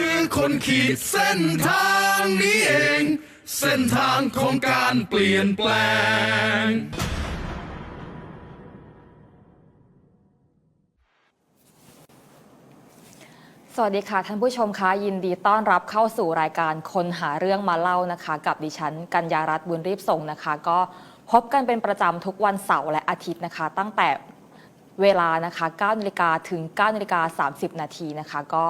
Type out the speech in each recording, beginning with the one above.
คือคนขีดเส้นทางนี้เอง เส้นทางของการเปลี่ยนแปลง สวัสดีค่ะท่านผู้ชมคะยินดีต้อนรับเข้าสู่รายการคนหาเรื่องมาเล่านะคะ กับดิฉันกัญญารัตน์บุญรีบส่งนะคะ ก็พบกันเป็นประจำทุกวันเสาร์และอาทิตย์นะคะ ตั้งแต่เวลานะคะ9นาฬิกาถึง9นาฬิกา30 นาทีนะคะ ก็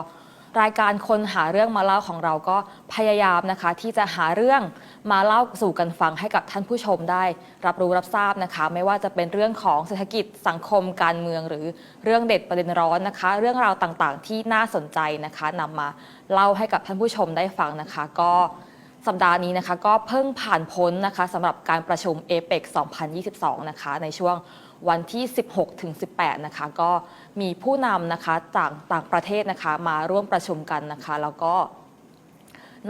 รายการคนหาเรื่องมาเล่าของเราก็พยายามนะคะ ที่จะหาเรื่องมาเล่าสู่กันฟังให้กับท่านผู้ชมได้ รับรู้รับทราบนะคะ ไม่ว่าจะเป็นเรื่องของเศรษฐกิจสังคมการเมือง หรือเรื่องเด็ดประเด็นร้อนนะคะ เรื่องราวต่างๆ ที่น่าสนใจนะคะนำมาเล่าให้กับท่านผู้ชมได้ฟังนะคะ ก็ สัปดาห์นี้นะคะก็เพิ่งผ่านพ้นนะคะสำหรับการประชุมเอเปก2022 นะคะในช่วงวันที่ 16 ถึง 18 นะคะ ก็มีผู้นำนะคะจากต่างประเทศนะคะมาร่วมประชุมกันนะคะ แล้วก็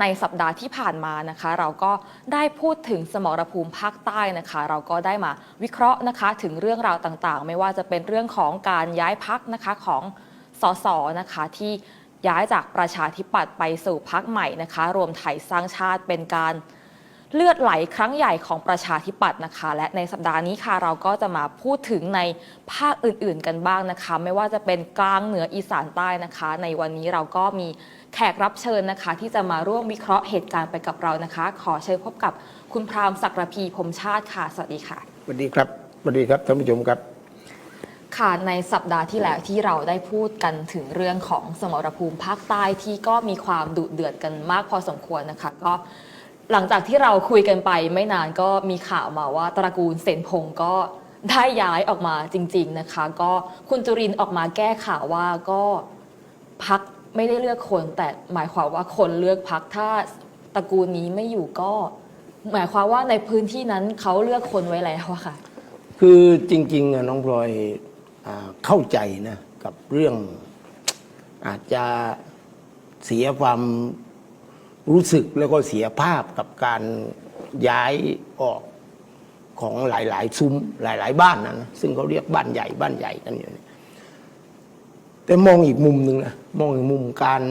ในสัปดาห์ที่ผ่านมานะคะ เราก็ได้พูดถึงสมรภูมิภาคใต้นะคะ เราก็ได้มาวิเคราะห์นะคะถึงเรื่องราวต่างๆ ไม่ว่าจะเป็นเรื่องของการย้ายพักนะคะของสสนะคะที่ ย้ายจากประชาธิปัตย์ไปสู่พักใหม่นะคะ รวมไทยสร้างชาติเป็นการเลือดไหลครั้งใหญ่ของประชาธิปัตย์นะคะ และในสัปดาห์นี้ค่ะเราก็จะมาพูดถึงในภาคอื่นๆกันบ้างนะคะ ไม่ว่าจะเป็นกลางเหนืออีสานใต้นะคะ ในวันนี้เราก็มีแขกรับเชิญนะคะ ที่จะมาร่วมวิเคราะห์เหตุการณ์ไปกับเรานะคะ ขอเชิญพบกับคุณพรามศักรพีพรมชาติค่ะสวัสดีค่ะสวัสดีครับสวัสดีครับท่านผู้ชมครับ ค่ะในสัปดาห์ที่แล้วที่เราได้พูดกันถึงเรื่องของสมรภูมิภาคใต้ที่ก็มีความดุเดือดกันมากพอสมควรนะคะ ก็หลังจากที่เราคุยกันไปไม่นานก็มีข่าวมาว่าตระกูลเซนพงศ์ก็ได้ย้ายออกมาจริง ๆนะคะ ก็คุณจุรินออกมาแก้ข่าวว่าก็พักไม่ได้เลือกคน แต่หมายความว่าคนเลือกพักถ้าตระกูลนี้ไม่อยู่ก็ หมายความว่าในพื้นที่นั้นเขาเลือกคนไว้แล้วอะค่ะ คือจริงๆอะน้องพลอย เข้าใจนะกับเรื่องอาจจะเสียความรู้สึกแล้วก็เสียภาพกับการย้ายออกของหลาย ๆ ซุ้มหลาย ๆ บ้านนะซึ่งเขาเรียกบ้านใหญ่บ้านใหญ่กันอยู่แต่มองอีกมุมหนึ่งนะมองอีกมุมการ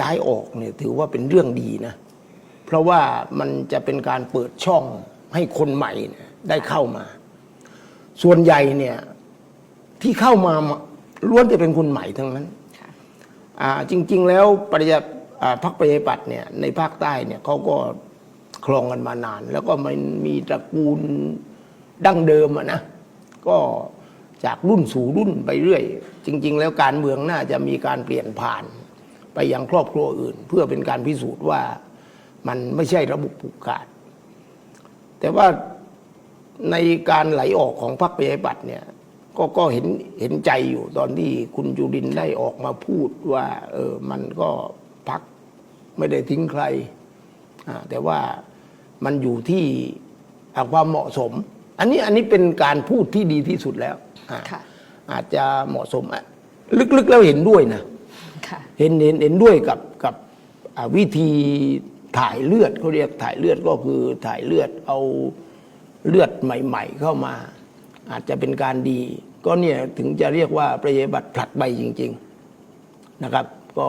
ย้ายออกเนี่ยถือว่าเป็นเรื่องดีนะ เพราะว่ามันจะเป็นการเปิดช่องให้คนใหม่ได้เข้ามา ส่วนใหญ่เนี่ย ที่เข้ามาล้วนจะเป็นคนใหม่ทั้งนั้นค่ะอ่าจริง ๆ แล้วปริยาอ่าพรรคประชาธิปัตย์เนี่ยในภาคใต้เนี่ยเขาก็ครองกันมานาน แล้วก็มันมีตระกูลดั้งเดิมอะนะก็จากรุ่นสู่รุ่นไปเรื่อย จริง ๆ แล้วการเมืองน่าจะมีการเปลี่ยนผ่าน ไปยังครอบครัวอื่น เพื่อเป็นการพิสูจน์ว่ามันไม่ใช่ระบบผูกขาด แต่ว่าในการไหลออกของพรรคประชาธิปัตย์เนี่ย ก็ก็เห็นเห็นใจอยู่ตอนที่คุณจุรินทร์ได้ออกมาพูดว่า เออมันก็พักไม่ได้ทิ้งใครอ่าแต่ว่ามันอยู่ที่อ่าความเหมาะสม อันนี้อันนี้เป็นการพูดที่ดีที่สุดแล้วอ่าค่ะอาจจะเหมาะสมอะลึกๆแล้วเห็นด้วยนะค่ะเห็นเห็นเห็นด้วยกับกับอ่าวิธีถ่ายเลือดเขาเรียกถ่ายเลือดก็คือถ่ายเลือดเอาเลือดใหม่ ๆ เข้ามา อาจจะเป็นการดี ก็เนี่ยถึงจะเรียกว่าประชาธิปัตย์ผลัดใบจริง ๆนะครับ ก็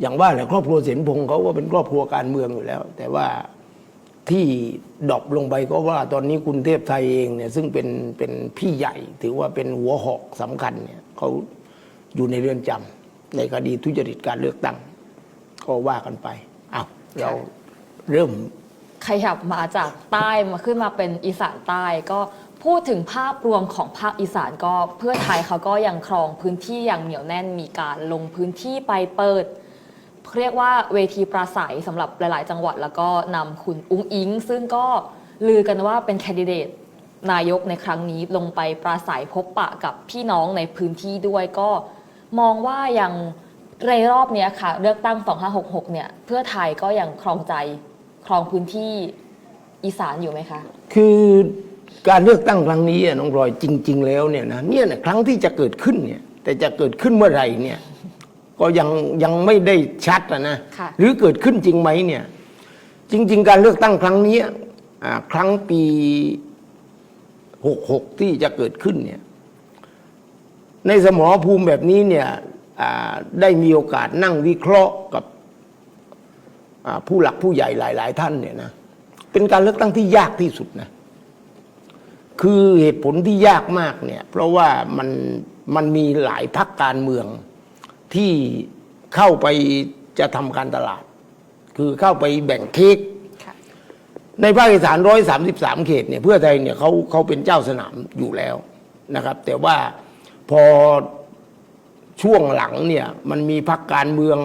อย่างว่าแหละครอบครัวเสนพงศ์เขาก็เป็นครอบครัวการเมืองอยู่แล้ว แต่ว่าที่ดรอปลงไปก็ว่าตอนนี้คุณเทพไทยเองเนี่ยซึ่งเป็นเป็นพี่ใหญ่ ถือว่าเป็นหัวหอกสำคัญเนี่ยเขาอยู่ในเรือนจำในคดีทุจริตการเลือกตั้ง ก็ว่ากันไปอ้าวเราเริ่มขยับมาจากใต้มาขึ้นมาเป็นอีสานใต้ก็ พูดถึงภาพรวมของภาคอีสานก็เพื่อไทยเขาก็ยังครองพื้นที่อย่างเหนียวแน่นมีการลงพื้นที่ไปเปิด เรียกว่าเวทีปราศัยสำหรับหลาย ๆ จังหวัด แล้วก็นำคุณอุ้งอิง ซึ่งก็ลือกันว่าเป็นแคนดิเดตนายกในครั้งนี้ลงไปปราศัยพบปะกับพี่น้องในพื้นที่ด้วยก็มองว่ายังในรอบนี้ค่ะ เลือกตั้ง 2566 เนี่ย เพื่อไทยก็ยังครองใจครองพื้นที่อีสานอยู่ไหมคะ คือ การเลือกตั้งครั้งนี้อะน้องรอยจริง ๆ แล้วเนี่ยนะเนี่ยนะครั้งที่จะเกิดขึ้นเนี่ย แต่จะเกิดขึ้นเมื่อไหร่เนี่ย ก็ยังยังไม่ได้ชัดอะนะค่ะหรือเกิดขึ้นจริงไหมเนี่ย จริง ๆ การเลือกตั้งครั้งนี้อ่าครั้งปีหกหกที่จะเกิดขึ้นเนี่ย ในสมรภูมิแบบนี้เนี่ยอ่าได้มีโอกาสนั่งวิเคราะห์กับอ่าผู้หลักผู้ใหญ่หลาย ๆ ท่านเนี่ยนะเป็นการเลือกตั้งที่ยากที่สุดนะ คือเหตุผลที่ยากมากเนี่ย เพราะว่ามันมันมีหลายพักการเมืองที่เข้าไปจะทำการตลาด คือเข้าไปแบ่งเค้กค่ะในภาคอีสานร้อยสามสิบสามเขตเนี่ยเพื่อไทยเนี่ยเขาเขาเป็นเจ้าสนามอยู่แล้วนะครับ แต่ว่าพอช่วงหลังเนี่ยมันมีพักการเมือง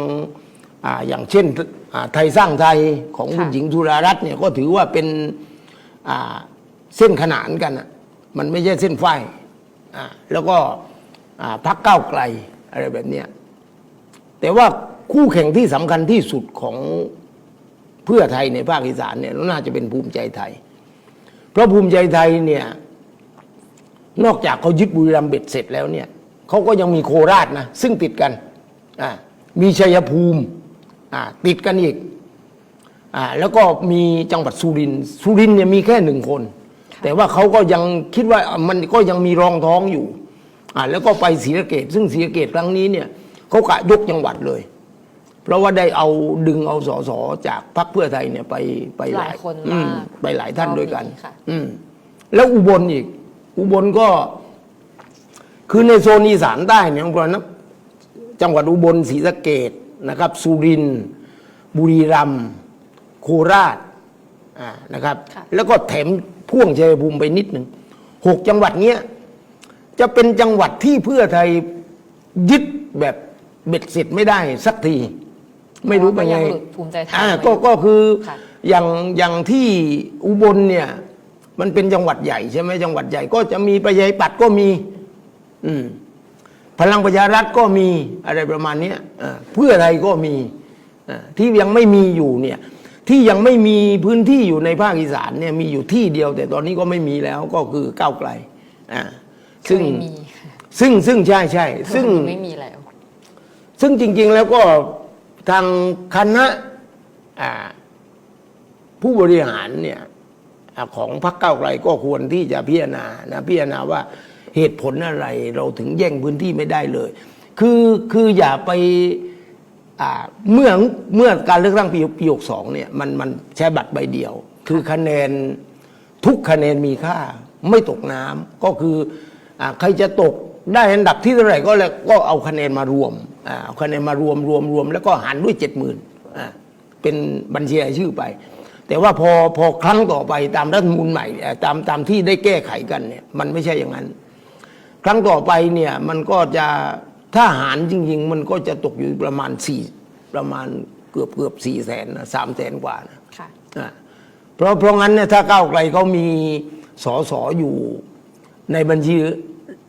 อ่าอย่างเช่นอ่าไทยสร้างไทยของคุณค่ะหญิงธุรารัตน์เนี่ยก็ถือว่าเป็นอ่า เส้นขนานกันอะมันไม่ใช่เส้นฝ้ายอ่าแล้วก็อ่าพักเก้าไกลอะไรแบบเนี้ยแต่ว่าคู่แข่งที่สำคัญที่สุดของเพื่อไทยในภาคอีสานเนี่ยน่าจะเป็นภูมิใจไทย เพราะภูมิใจไทยเนี่ยนอกจากเขายึดบุรีรัมย์เบ็ดเสร็จแล้วเนี่ยเขาก็ยังมีโคราชนะซึ่งติดกันอ่ามีชัยภูมิอ่าติดกันอีกอ่าแล้วก็มีจังหวัดสุรินทร์สุรินทร์เนี่ยมีแค่หนึ่งคน แต่ว่าเขาก็ยังคิดว่ามันก็ยังมีรองท้องอยู่อ่าแล้วก็ไปศรีสะเกดซึ่งศรีสะเกดครั้งนี้เนี่ยเขากะยกจังหวัดเลย เพราะว่าได้เอาดึงเอาสสจากพรรคเพื่อไทยเนี่ยไปไปหลายคนอืมากไปหลายท่านด้วยกันรอบนี้ค่ะ อืมแล้วอุบลอีก อุบลก็ คือในโซนอีสานใต้เนี่ยของเรานะจังหวัดอุบลศรีสะเกดนะครับ สุรินทร์บุรีรัมย์โคราชอ่านะครับ ค่ะ แล้วก็แถม พ่วงชัยภูมิไปนิดหนึ่งหกจังหวัดเนี้ยจะเป็นจังหวัดที่เพื่อไทยยึดแบบเบ็ดเสร็จไม่ได้สักที ไม่รู้เป็นไงก็ยังหลุดภูมิใจไทยอ่าไว้ก็ก็คือค่ะอย่างอย่างที่อุบลเนี่ย มันเป็นจังหวัดใหญ่ใช่ไหมจังหวัดใหญ่ก็จะมีประชาธิปัตย์ก็มี อืมพลังประชารัฐก็มีอะไรประมาณเนี้ยอ่าเพื่อไทยก็มีอ่าที่ยังไม่มีอยู่เนี่ย ที่ยังไม่มีพื้นที่อยู่ในภาคอีสานเนี่ยมีอยู่ที่เดียว แต่ตอนนี้ก็ไม่มีแล้วก็คือก้าวไกลอ่าซึ่งเคยมีซึ่งซึ่งใช่ใช่ซึ่ง ไม่มีแล้ว ซึ่งจริง ๆ แล้วก็ทางคณะอ่าผู้บริหารเนี่ยอ่าของพรรคก้าวไกลก็ควรที่จะพิจารณานะพิจารณาว่าเหตุผลอะไรเราถึงแย่งพื้นที่ไม่ได้เลย คือคืออย่าไปอ่า เมื่อเมื่อการเลือกตั้งปีปีหกสองเนี่ยมันมันใช้บัตรใบเดียว คือคะแนนทุกคะแนนมีค่าไม่ตกน้ำก็คืออใครจะตกได้อันดับที่เท่าไหร่ก็แล้วก็เอาคะแนนมารวมเอาคะแนนมารวมรวมรวม แล้วก็หารด้วยเจ็ดหมื่นเป็นบัญชีรายชื่อไป แต่ว่าพอพอครั้งต่อไปตามรัฐมนูลใหม่ตามตามที่ได้แก้ไขกันเนี่ยมันไม่ใช่อย่างนั้น ครั้งต่อไปเนี่ยมันก็จะ ถ้าหารจริง ๆ มันก็จะตกอยู่ประมาณสี่ประมาณเกือบเกือบสี่แสนนะสามแสนกว่านะค่ะ อะเพราะเพราะงั้นเนี่ยถ้าก้าวไกลเขามีสอสออยู่ในบัญชี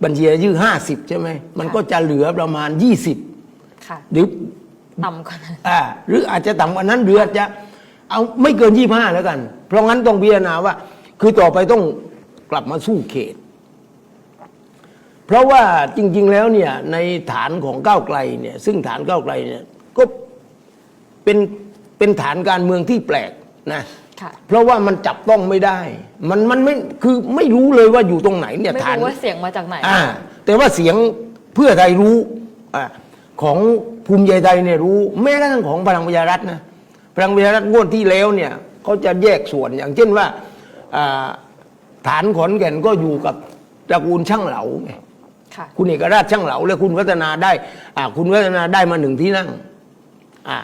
บัญชีรายชื่อห้าสิบใช่ไหมมันก็จะเหลือประมาณยี่สิบค่ะ หรือ ต่ำกว่านั้น อ่าหรืออาจจะต่ำกว่านั้นหรืออาจจะเอาไม่เกินยี่ห้าแล้วกัน เพราะงั้นต้องพิจารณาว่า คือต่อไปต้องกลับมาสู้เขต เพราะว่าจริง ๆ แล้วเนี่ยในฐานของก้าวไกลเนี่ยซึ่งฐานก้าวไกลเนี่ยก็เป็นเป็นฐานการเมืองที่แปลกนะค่ะเพราะว่ามันจับต้องไม่ได้ มันมันไม่คือไม่รู้เลยว่าอยู่ตรงไหนเนี่ยไม่ฐานรู้ว่าเสียงมาจากไหนอ่าแต่ว่าเสียงเพื่อไทยรู้อาของภูมิใจไทยเนี่ยรู้แม้กระทั่งของพลังประชารัฐนะพลังประชารัฐงวดที่แล้วเนี่ยเขาจะแยกส่วนอย่างเช่นว่าอ่าฐานขอนแก่นก็อยู่กับตระกูลช่างเหลาไง ค่ะคุณเอกราชช่างเหลาและคุณวัฒนาได้อ่าคุณวัฒนาได้มาหนึ่งที่นั่งอ่า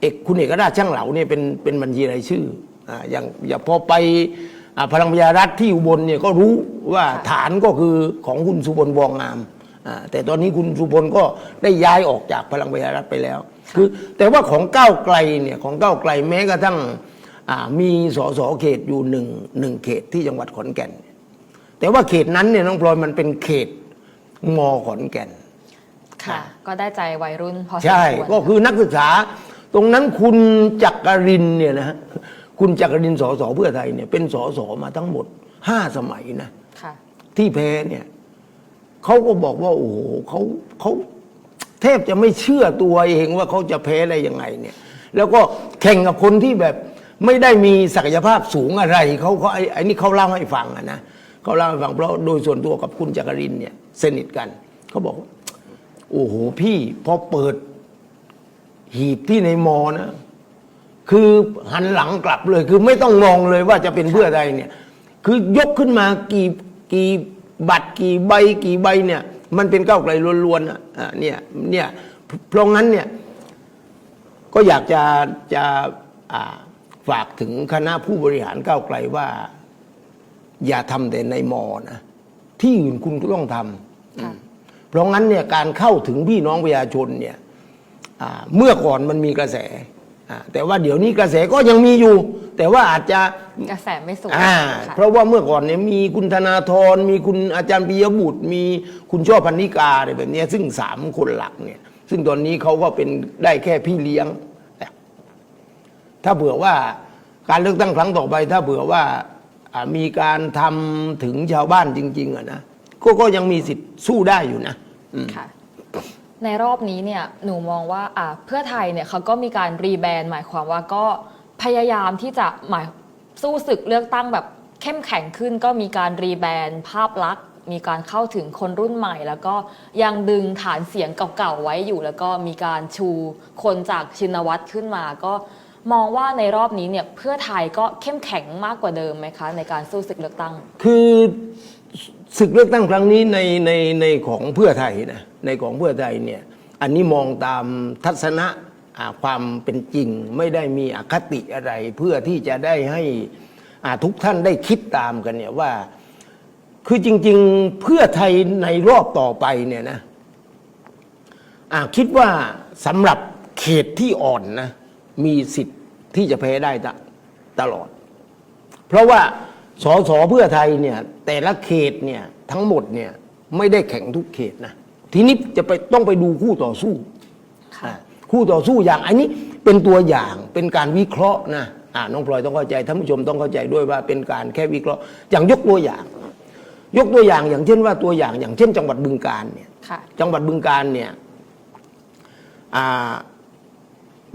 เอกคุณเอกราชช่างเหลาเนี่ยเป็นเป็นบัญชีรายชื่ออ่าอย่างอย่างพอไปอ่าพลังประชารัฐที่อุบลเนี่ยก็รู้ว่าค่ะฐานก็คือของคุณสุบลวองงามอ่าแต่ตอนนี้คุณสุบลก็ได้ย้ายออกจากพลังประชารัฐไปแล้ว คือแต่ว่าของก้าวไกลเนี่ยของก้าวไกลแม้กระทั่งอ่ามีสสเขตอยู่หนึ่งหนึ่งเขตที่จังหวัดขอนแก่น แต่ว่าเขตนั้นเนี่ยน้องพลอยมันเป็นเขตมอขอนแก่น ค่ะ ก็ได้ใจวัยรุ่นพอสมใช่ควรก็คือนักศึกษา ตรงนั้นคุณจักรินเนี่ยนะฮะคุณจักรินสสเพื่อไทยเนี่ยเป็นสสมาทั้งหมดห้าสมัยนะค่ะ ที่แพ้เนี่ยเขาก็บอกว่าโอ้โหเขาเขาแทบจะไม่เชื่อตัวเองว่าเขาจะแพ้ได้ยังไงเนี่ย แล้วก็แข่งกับคนที่แบบไม่ได้มีศักยภาพสูงอะไรเขาเขาไอ้ไอ้นี่เขาเล่าให้ฟังอะนะ เขาเล่าให้ฟังเพราะโดยส่วนตัวกับคุณจักรินเนี่ยสนิทกันเขาบอก โอ้โหพี่พอเปิด หีบที่ในมอนะ คือหันหลังกลับเลย คือไม่ต้องมองเลยว่าจะเป็นเพื่อใดเนี่ย คือยกขึ้นมากี่กี่บัตรกี่ใบกี่ใบเนี่ย มันเป็นก้าวไกลล้วนๆอะอะเนี่ยเนี่ยเพราะงั้นเนี่ย ก็อยากจะจะฝากถึงคณะผู้บริหารก้าวไกลว่า อย่าทำแต่ในมอนะที่อื่นคุณก็ต้องทำค่ะเพราะงั้นเนี่ยการเข้าถึงพี่น้องประชาชนเนี่ยอ่าเมื่อก่อนมันมีกระแสอ่าแต่ว่าเดี๋ยวนี้กระแสก็ยังมีอยู่ แต่ว่าอาจจะกระแสไม่สูงอ่าค่ะเพราะว่าเมื่อก่อนเนี่ยมีคุณธนาธรมีคุณอาจารย์ปิยบุตร มีคุณช่อพันนิกาอะไรแบบเนี้ยซึ่งสามคนหลักเนี่ยซึ่งตอนนี้เขาก็เป็นได้แค่พี่เลี้ยง ถ้าเผื่อว่าการเลือกตั้งครั้งต่อไป ถ้าเผื่อว่าอ่า มีการทำถึงชาวบ้านจริง ๆอะนะก็ก็ยังมีสิทธิ์สู้ได้อยู่นะค่ะในรอบนี้เนี่ยหนูมองว่าเพื่อไทยเนี่ยเขาก็มีการรีแบรนด์หมายความว่าก็พยายามที่จะหมายสู้ศึกเลือกตั้งแบบเข้มแข็งขึ้นก็มีการรีแบรนด์ภาพลักษณ์ มีการเข้าถึงคนรุ่นใหม่ แล้วก็ยังดึงฐานเสียงเก่าๆไว้อยู่ แล้วก็มีการชูคนจากชินวัตรขึ้นมาก็ มองว่าในรอบนี้เนี่ยเพื่อไทยก็เข้มแข็งมากกว่าเดิมไหมคะ ในการสู้ศึกเลือกตั้ง คือศึกเลือกตั้งครั้งนี้ในในในของเพื่อไทยนะในของเพื่อไทยเนี่ยอันนี้มองตามทัศนะความเป็นจริงไม่ได้มีอคติอะไร เพื่อที่จะได้ให้ทุกท่านได้คิดตามกันเนี่ยว่า คือจริง ๆเพื่อไทยในรอบต่อไปเนี่ยนะคิดว่าสำหรับเขตที่อ่อนนะ มีสิทธิ์ที่จะแพ้ได้ตะตลอด เพราะว่าสสเพื่อไทยเนี่ยแต่ละเขตเนี่ยทั้งหมดเนี่ยไม่ได้แข่งทุกเขตนะทีนี้จะไปต้องไปดูคู่ต่อสู้ค่ะอ่าคู่ต่อสู้อย่างอันนี้เป็นตัวอย่างเป็นการวิเคราะห์นะอ่าน้องพลอยต้องเข้าใจท่านผู้ชมต้องเข้าใจด้วยว่าเป็นการแค่วิเคราะห์ อย่างยกตัวอย่าง ยกตัวอย่างอย่างเช่นว่าตัวอย่างอย่างเช่น จังหวัดบึงการเนี่ยค่ะจังหวัดบึงการเนี่ยอ่า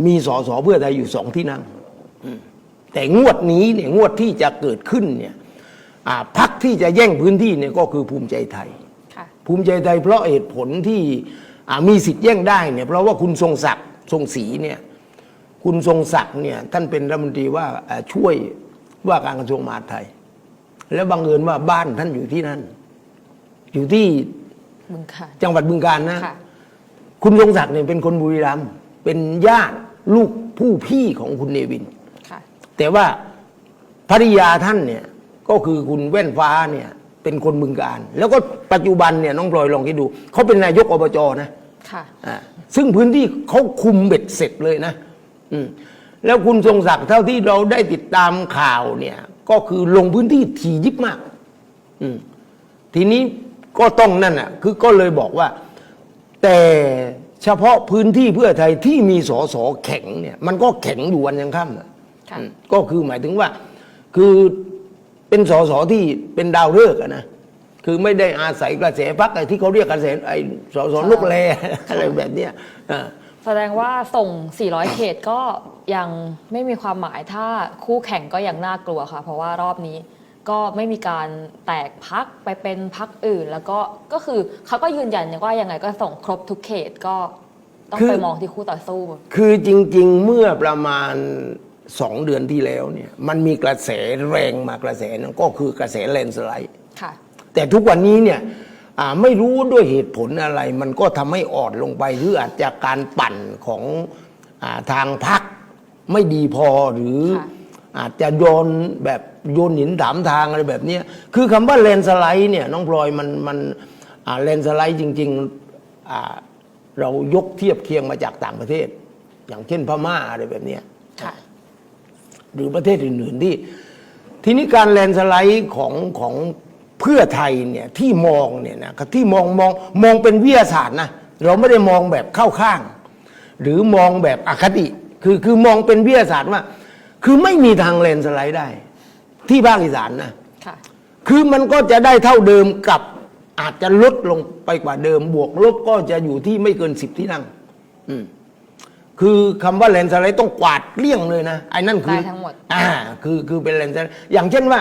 มีสสเพื่อไทยอยู่สองที่นั่งอืมแต่งวดนี้เนี่ยงวดที่จะเกิดขึ้นเนี่ยอ่าพักที่จะแย่งพื้นที่เนี่ยก็คือภูมิใจไทยค่ะภูมิใจไทยเพราะเหตุผลที่อ่ามีสิทธิ์แย่งได้เนี่ยเพราะว่าคุณทรงศักดิ์ทรงศรีเนี่ยคุณทรงศักดิ์เนี่ยท่านเป็นรัฐมนตรีว่าอ่าช่วยว่าการกระทรวงมหาดไทย แล้วบังเอิญว่าบ้านท่านอยู่ที่นั่น อยู่ที่บึงค่ะจังหวัดบึงการนะค่ะคุณทรงศักดิ์เนี่ยเป็นคนบุรีรัมย์ เป็นญาติลูกผู้พี่ของคุณเนวิน ค่ะ แต่ว่าภริยาท่านเนี่ยก็คือคุณแว่นฟ้าเนี่ยเป็นคนบึงการ แล้วก็ปัจจุบันเนี่ยน้องพลอยลองคิดดูเขาเป็นนายกอบจนะค่ะ อ่าซึ่งพื้นที่เขาคุมเบ็ดเสร็จเลยนะอืมแล้วคุณทรงศักดิ์เท่าที่เราได้ติดตามข่าวเนี่ย ก็คือลงพื้นที่ถี่ยิบมาก อืมทีนี้ก็ต้องนั่นอะ คือก็เลยบอกว่า แต่ เฉพาะพื้นที่เพื่อไทยที่มีสอสอแข็งเนี่ยมันก็แข็งอยู่วันยังค่ำอะค่ะอืมก็คือหมายถึงว่า คือเป็นสอสอที่เป็นดาวฤกษ์อะนะคือไม่ได้อาศัยกระแสพักไอ้ที่เขาเรียกกระแสไอ้สอสอนกแรอะไรแบบเนี้ยอ่า แสดงว่าส่ง 400 เขตก็ยังไม่มีความหมายถ้าคู่แข่งก็ยังน่ากลัวค่ะ เพราะว่ารอบนี้ ก็ไม่มีการแตกพักไปเป็นพักอื่น แล้วก็ก็คือเขาก็ยืนยันว่ายังไงก็ส่งครบทุกเขตก็ต้องคือ ไปมองที่คู่ต่อสู้ คือจริง ๆ เมื่อประมาณสองเดือนที่แล้วเนี่ย มันมีกระแสแรงมากระแสนั้นก็คือกระแสแลนด์สไลด์ ค่ะ แต่ทุกวันนี้เนี่ยอ่าไม่รู้ด้วยเหตุผลอะไร มันก็ทำให้อ่อนลงไป หรืออาจจะการปั่นของอาทางพักไม่ดีพอหรือค่ะ อาจจะโยนแบบโยนหินถามทางอะไรแบบเนี้ยคือคำว่าแลนด์สไลด์เนี่ยน้องพลอยมันมันแลนด์สไลด์จริงๆอ่าเรายกเทียบเคียงมาจากต่างประเทศ อย่างเช่นพม่าอะไรแบบเนี้ยค่ะหรือประเทศอื่นๆที่ ทีนี้การแลนด์สไลด์ของของเพื่อไทยเนี่ยที่มองเนี่ยนะที่มองมองมองเป็นวิทยาศาสตร์นะเราไม่ได้มองแบบเข้าข้าง หรือมองแบบอคติ คือคือมองเป็นวิทยาศาสตร์ว่า คือไม่มีทางแลนด์สไลด์ได้ ที่ภาคอีสานนะค่ะ คือมันก็จะได้เท่าเดิมกับอาจจะลดลงไปกว่าเดิม บวกลบก็จะอยู่ที่ไม่เกินสิบที่นั่ง อืมคือคำว่าแลนด์สไลด์ต้องกวาดเกลี้ยงเลยนะไอ้นั่นคือได้ทั้งหมด อ่า คือคือเป็นแลนด์สไลด์อย่างเช่นว่า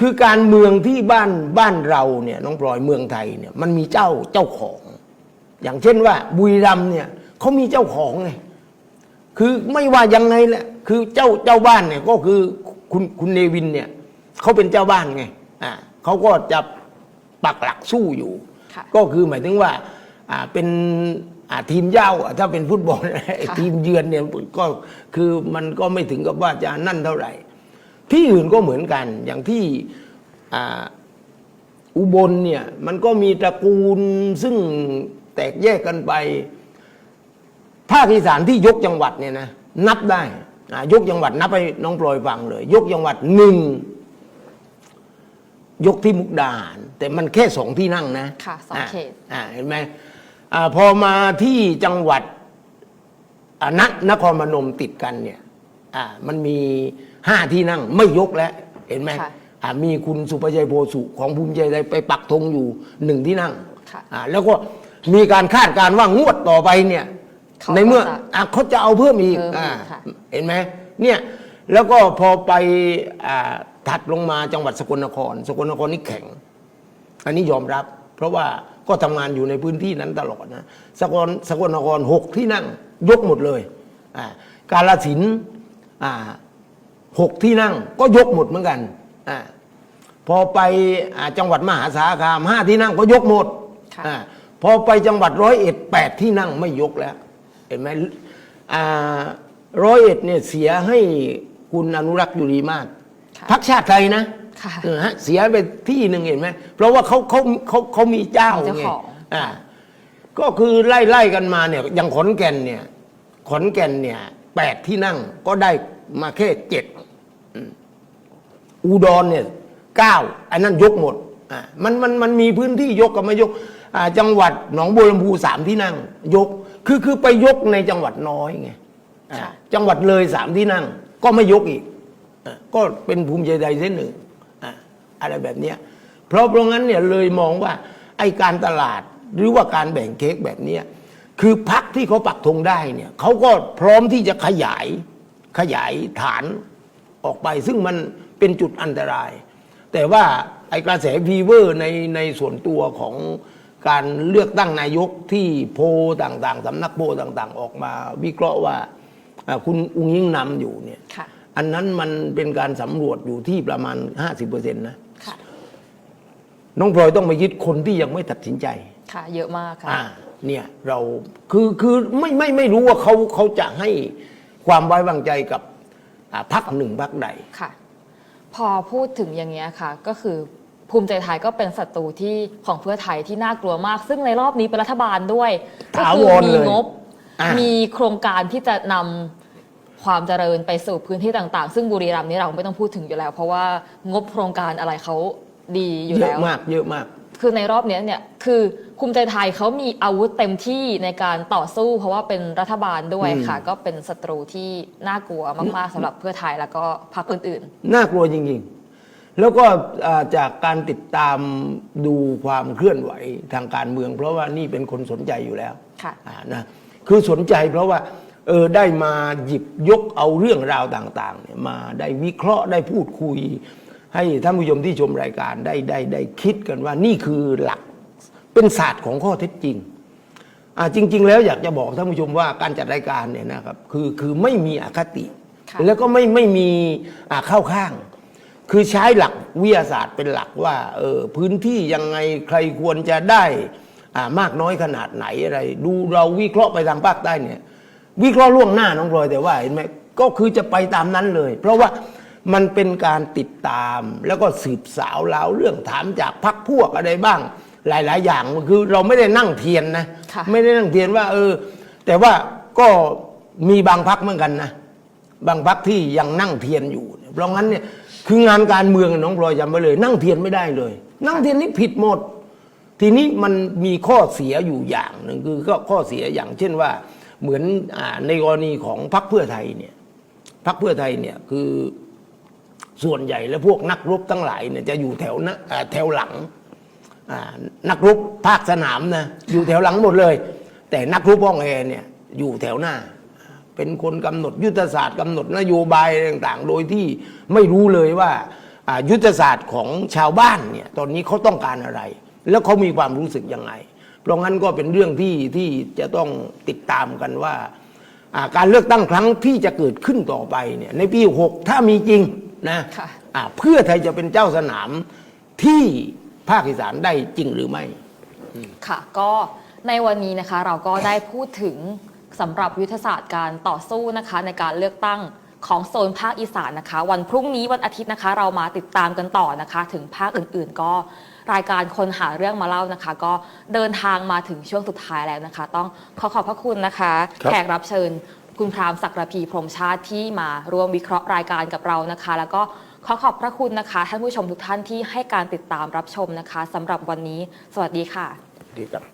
คือการเมืองที่บ้านบ้านเราเนี่ยน้องพลอยเมืองไทยเนี่ย มันมีเจ้าเจ้าของ อย่างเช่นว่าบุรีรัมย์เนี่ยเขามีเจ้าของไง คือไม่ว่ายังไงแหละ คือเจ้าเจ้าบ้านเนี่ยก็คือคุณคุณเนวินเนี่ยเขาเป็นเจ้าบ้านไงอ่าเขาก็จะปักหลักสู้อยู่ค่ะก็คือหมายถึงว่าอ่าเป็นอ่าทีมเย่าอะถ้าเป็นฟุตบอลไอ้ทีมเยือนเนี่ยก็คือมันก็ไม่ถึงกับว่าจะนั่นเท่าไหร่ ที่อื่นก็เหมือนกันอย่างที่อ่าอุบลเนี่ยมันก็มีตระกูลซึ่งแตกแยกกันไปภาคอีสานที่ยกจังหวัดเนี่ยนะนับได้อะ ยกจังหวัดนับไปน้องปลอยฟังเลย ยกจังหวัดหนึ่งยกที่มุกดาหารแต่มันแค่สองที่นั่งนะค่ะสองะเขตอะเห็นไหมอ่าพอมาที่จังหวัดอะนนครพนมติดกันเนี่ยอ่ามันมีห้าที่นั่งไม่ยกแล้ว เห็นไหมค่ะอะมีคุณสุภชัยโพสุของภูมิใจไทยไปปักธงอยู่หนึ่งที่นั่งค่ะอะแล้วก็มีการคาดการณ์ว่างวดต่อไปเนี่ย เขาในเมื่อก็จะอะเขาจะเอาเพิ่มอีกเพิ่มอีกอ่าค่ะ เห็นไหมเนี่ยแล้วก็พอไปอ่าถัดลงมาจังหวัดสกลนคร สกลนครนี่แข็ง อันนี้ยอมรับ เพราะว่าก็ทำงานอยู่ในพื้นที่นั้นตลอดนะสกลสกลนครหกที่นั่งยกหมดเลยอ่ากาลสินธุ์อ่าหกที่นั่งก็ยกหมดเหมือนกันอ่า พอไปอ่าจังหวัดมหาสารคามห้าที่นั่งก็ยกหมดค่ะอ่าพอไปจังหวัดร้อยเอ็ดแปดที่นั่งไม่ยกแล้วเห็นไหมอ่าร้อยเอ็ดเนี่ยเสียให้คุณอนุรักษ์อยู่ดีมากค่ะพักชาติไทยนะค่ะเออฮะเสียไปที่หนึ่งเห็นไหมเพราะว่าเขาเขาเขาเขามีเจ้ามีเจ้าไงของอ่าก็คือไล่ไล่กันมาเนี่ยอย่างขอนแก่นเนี่ยขอนแก่นเนี่ยแปดที่นั่งก็ได้มาแค่เจ็ดอืมอุดรเนี่ยเก้าอันนั้นยกหมดอ่ามันมันมันมีพื้นที่ยกกับไม่ยกอ่าจังหวัดหนองบัวลำพูสามที่นั่ง ยก คือคือไปยกในจังหวัดน้อยไงอ่าค่ะจังหวัดเลยสามที่นั่ง ก็ไม่ยกอีกอะก็เป็นภูมิใจไทยเส้นหนึ่งอะอะไรแบบเนี้ยเพราะเพราะงั้นเนี่ยเลยมองว่าไอ้การตลาดหรือว่าการแบ่งเค้กแบบเนี้ยคือพักที่เขาปักธงได้เนี่ยเขาก็พร้อมที่จะขยายขยายฐานออกไป ซึ่งมันเป็นจุดอันตราย แต่ว่าไอ้กระแสฟีเวอร์ในในส่วนตัวของ การเลือกตั้งนายกที่โพลต่างๆสำนักโพลต่างๆ ออกมา วิเคราะห์ว่าอะคุณอุ้งยิ่งนำอยู่เนี่ยค่ะอันนั้นมันเป็นการสำรวจอยู่ที่ประมาณ 50%นะค่ะน้องพลอยต้องไปยึดคนที่ยังไม่ตัดสินใจ ค่ะ เยอะมากค่ะอ่าเนี่ยเราคือคือไม่ไม่ไม่รู้ว่าเขาเขาจะให้ความไว้วางใจกับอ่าพรรคหนึ่งพรรคใดค่ะ พอพูดถึงอย่างเงี้ยค่ะ ก็คือ ภูมิใจไทยก็เป็นศัตรูที่ของเพื่อไทยที่น่ากลัวมาก ซึ่งในรอบนี้เป็นรัฐบาลด้วย ก็ถาคืวรมีเลยงบอ่ามีมีโครงการที่จะนำความเจริญไปสู่พื้นที่ต่างๆ ซึ่งบุรีรัมย์นี้เราไม่ต้องพูดถึงอยู่แล้ว เพราะว่างบโครงการอะไรเขาดีอยู่เยแล้อะวมาก เยอะมาก คือในรอบเนี้ยเนี่ยคือภูมิใจไทยเขามีอาวุธเต็มที่ในการต่อสู้ เพราะว่าเป็นรัฐบาลด้วยค่ะ ก็เป็นศัตรูที่น่ากลัวมากๆสำหรับเพื่อไทยแล้วก็พรรคอื่นน่ากลัวจริงๆ แล้วก็อ่าจากการติดตามดูความเคลื่อนไหวทางการเมือง เพราะว่านี่เป็นคนสนใจอยู่แล้วค่ะอ่านะคือสนใจเพราะว่าเออได้มาหยิบยกเอาเรื่องราวต่างๆเนี่ยมาได้วิเคราะห์ได้พูดคุย ให้ท่านผู้ชมที่ชมรายการได้ได้ได้คิดกันว่านี่คือหลักเป็นศาสตร์ของข้อเท็จจริงอ่าจริง ๆ แล้วอยากจะบอกท่านผู้ชมว่าการจัดรายการเนี่ยนะครับคือคือไม่มีอคติค่ะแล้วก็ไม่ไม่มีอ่าเข้าข้าง คือใช้หลักวิทยาศาสตร์เป็นหลักว่าเออพื้นที่ยังไงใครควรจะได้อ่ามากน้อยขนาดไหนอะไร ดูเราวิเคราะห์ไปทางภาคใต้เนี่ย วิเคราะห์ล่วงหน้าน้องพลอยแต่ว่าเห็นไหมก็คือจะไปตามนั้นเลย เพราะว่ามันเป็นการติดตามแล้วก็สืบสาวราวเรื่องถามจากพักพวกอะไรบ้าง หลาย ๆ อย่างคือเราไม่ได้นั่งเทียนนะค่ะ ไม่ได้นั่งเทียนว่า เออ แต่ว่าก็มีบางพักเหมือนกันนะ บางพักที่ยังนั่งเทียนอยู่เนี่ยเพราะงั้นเนี่ย คืองานการเมืองน้องพลอยจำไว้เลย นั่งเทียนไม่ได้เลย นั่งเทียนนี่ผิดหมด ทีนี้มันมีข้อเสียอยู่อย่างหนึ่งคือก็ข้อเสียอย่างเช่นว่า เหมือนอในกรณีของพรรคเพื่อไทยเนี่ยพรรคเพื่อไทยเนี่ยคือส่วนใหญ่แล้วพวกนักรบทั้งหลายเนี่ยจะอยู่แถวนะแถวหลังนักรบภาคสนามนะอยู่แถวหลังหมดเลย แต่นักรบห้องแอเนี่ยอยู่แถวหน้า เป็นคนกำหนดยุทธศาสตร์กำหนดนโยบายต่างๆ โดยที่ไม่รู้เลยว่าอ่ายุทธศาสตร์ของชาวบ้านเนี่ยตอนนี้เขาต้องการอะไร แล้วเขามีความรู้สึกยังไง เพราะงั้นก็เป็นเรื่องที่ที่จะต้องติดตามกันว่าอ่าการเลือกตั้งครั้งที่จะเกิดขึ้นต่อไปเนี่ยในปีหกถ้ามีจริงนะค่ะอ่าเพื่อไทยจะเป็นเจ้าสนามที่ภาคอีสานได้จริงหรือไม่ ค่ะ ก็ในวันนี้นะคะเราก็ได้พูดถึง สำหรับยุทธศาสตร์การต่อสู้นะคะในการเลือกตั้งของโซนภาคอีสานนะคะ วันพรุ่งนี้วันอาทิตย์นะคะ เรามาติดตามกันต่อนะคะ ถึงภาคอื่นๆ ก็รายการคนหาเรื่องมาเล่านะคะ ก็เดินทางมาถึงช่วงสุดท้ายแล้วนะคะ ต้องขอขอบพระคุณนะคะครับแขกรับเชิญคุณพรามศักดิ์ระพีพรหมชาติที่มาร่วมวิเคราะห์รายการกับเรานะคะ แล้วก็ขอขอบพระคุณนะคะท่านผู้ชมทุกท่านที่ให้การติดตามรับชมนะคะสำหรับวันนี้ สวัสดีค่ะดีครับ